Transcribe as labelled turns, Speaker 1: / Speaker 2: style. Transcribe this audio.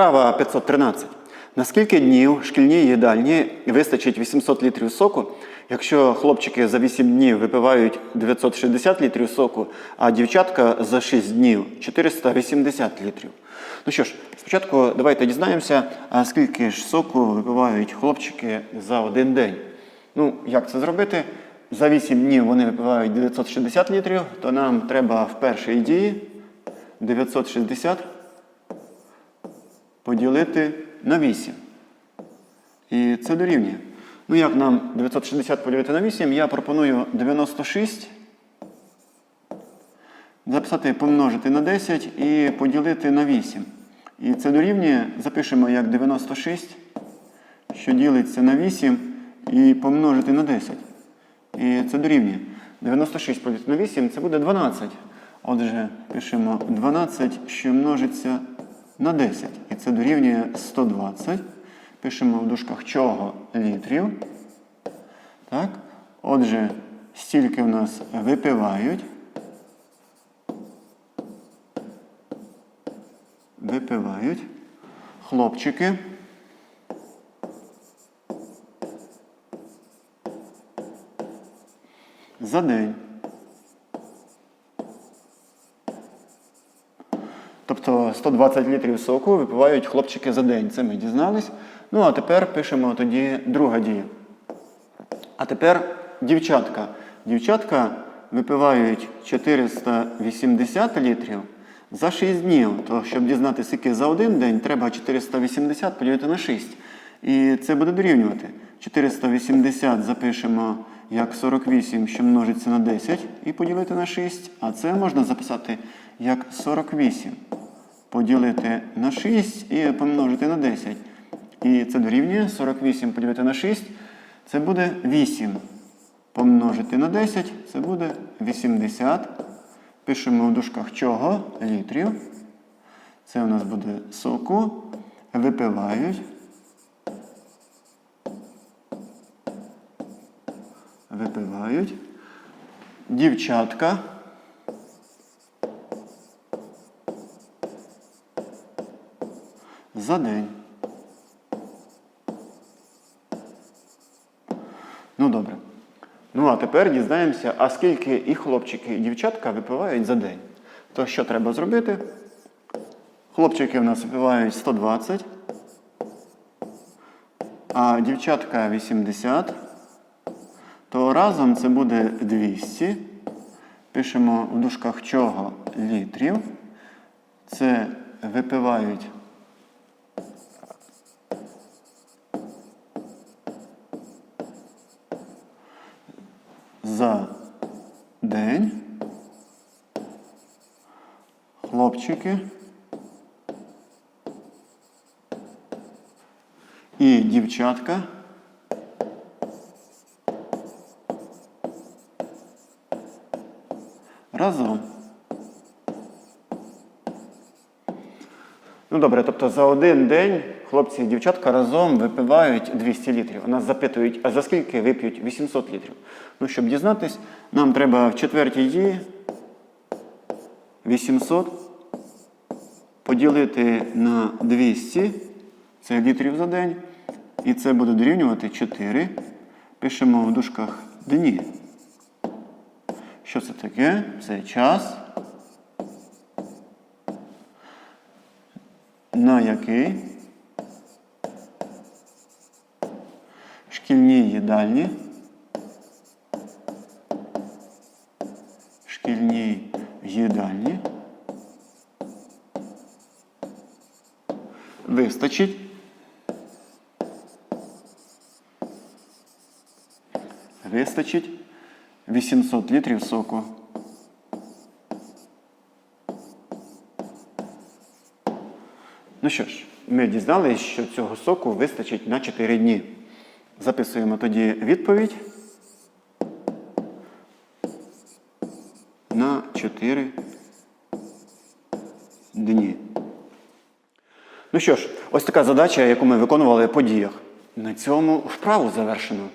Speaker 1: Вправа 513. На скільки днів шкільній їдальні вистачить 800 літрів соку, якщо хлопчики за 8 днів випивають 960 літрів соку, а дівчатка за 6 днів 480 літрів? Ну що ж, спочатку давайте дізнаємося, а скільки ж соку випивають хлопчики за один день. Ну, як це зробити? За 8 днів вони випивають 960 літрів, то нам треба в першій дії 960 поділити на 8. І це дорівнює. Ну, як нам 960 поділити на 8, я пропоную 96 записати помножити на 10 і поділити на 8. І це дорівнює, запишемо як 96, що ділиться на 8 і помножити на 10. І це дорівнює. 96 поділити на 8 це буде 12. Отже, пишемо 12, що множиться на 10. І це дорівнює 120. Пишемо в дужках чого літрів. Так? Отже, стільки в нас випивають. Випивають хлопчики. За день. Тобто 120 літрів соку випивають хлопчики за день. Це ми дізнались. Ну, а тепер пишемо тоді друга дія. А тепер дівчатка. Дівчатка випивають 480 літрів за 6 днів. То, щоб дізнатися, скільки за один день, треба 480 поділити на 6. І це буде дорівнювати. 480 запишемо як 48, що множиться на 10, і поділити на 6. А це можна записати як 48 поділити на 6 і помножити на 10. І це дорівнює 48 поділити на 6. Це буде 8. Помножити на 10, це буде 80. Пишемо в дужках чого? Літрів. Це у нас буде соку. Випивають. Випивають. Дівчатка. За день. Ну добре. Ну а тепер дізнаємося, а скільки і хлопчики, і дівчатка випивають за день. То що треба зробити? Хлопчики в нас випивають 120, а дівчатка 80. То разом це буде 200. Пишемо в дужках чого літрів. Це випивають за день. Хлопчики. І дівчатка. Разом. Ну добре, тобто за один день хлопці і дівчатка разом випивають 200 літрів. Нас запитують, а за скільки вип'ють 800 літрів. Ну, щоб дізнатись, нам треба в четвертій дії 800 поділити на 200, це літрів за день. І це буде дорівнювати 4. Пишемо в дужках дні. Що це таке? Це час. на який їдальні, шкільні їдальні вистачить вистачить 800 літрів соку. Ну що ж, ми дізналися, що цього соку вистачить на 4 дні. Записуємо тоді відповідь на 4 дні. Ну що ж, ось така задача, яку ми виконували по діях. На цьому вправу завершено.